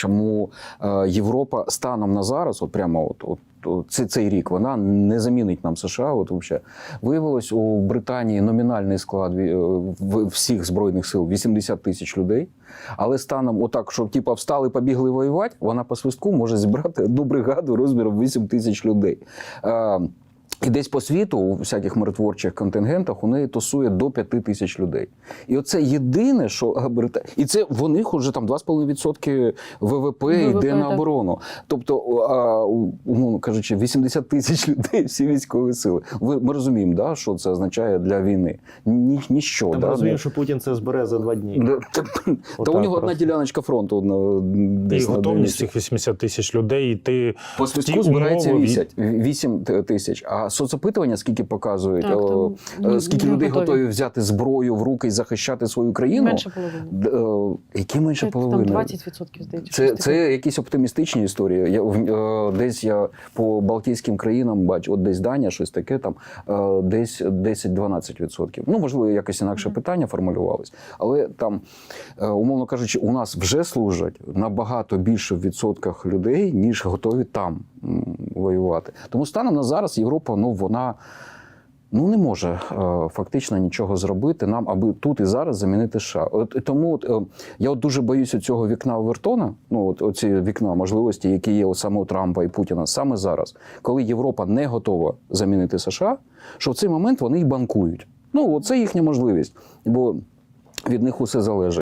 чому е, Європа станом на зараз, от прямо от, от, цей, цей рік, вона не замінить нам США. От взагалі. Виявилось у Британії номінальний склад е, всіх збройних сил 80 тисяч людей. Але станом, отак, що типа встали, побігли воювати, вона по свистку може зібрати одну бригаду розміром 8 тисяч людей. Е, і десь по світу, у всяких миротворчих контингентах, у неї тусує до 5 тисяч людей. І оце єдине, що і це в них вже там 2,5% ВВП йде на так. оборону. Тобто, а, умовно кажучи, 80 тисяч людей всі військові сили. Ви ми розуміємо, да, що це означає для війни. Ні, ніщо. Та ми да, розуміємо, що Путін це збере за два дні. Та, та у нього одна діляночка фронту одна, десь на готовність цих 80 тисяч людей йти По в свистку збирається 8, 8 тисяч. А соцопитування скільки показують? Так, о, там, е, скільки людей готові. готові взяти зброю в руки і захищати свою країну? Менше половини. Е, Які менше Там половини? 20% здається. Це, це якісь оптимістичні історії. Я, е, десь я по Балтійським країнам бачу, от десь Данія, щось таке, там десь 10-12%. Ну, можливо, якось інакше питання формулювалось. Але там, умовно кажучи, у нас вже служать набагато більше в відсотках людей, ніж готові там воювати. Тому станом на зараз Європа, ну вона. Ну, не може е, фактично нічого зробити нам, аби тут і зараз замінити США. От тому от, е, я от дуже боюся цього вікна Овертона, ну от оці вікна можливості, які є у саме у Трампа і Путіна саме зараз, коли Європа не готова замінити США, що в цей момент вони й банкують. Ну, це їхня можливість, бо від них усе залежить.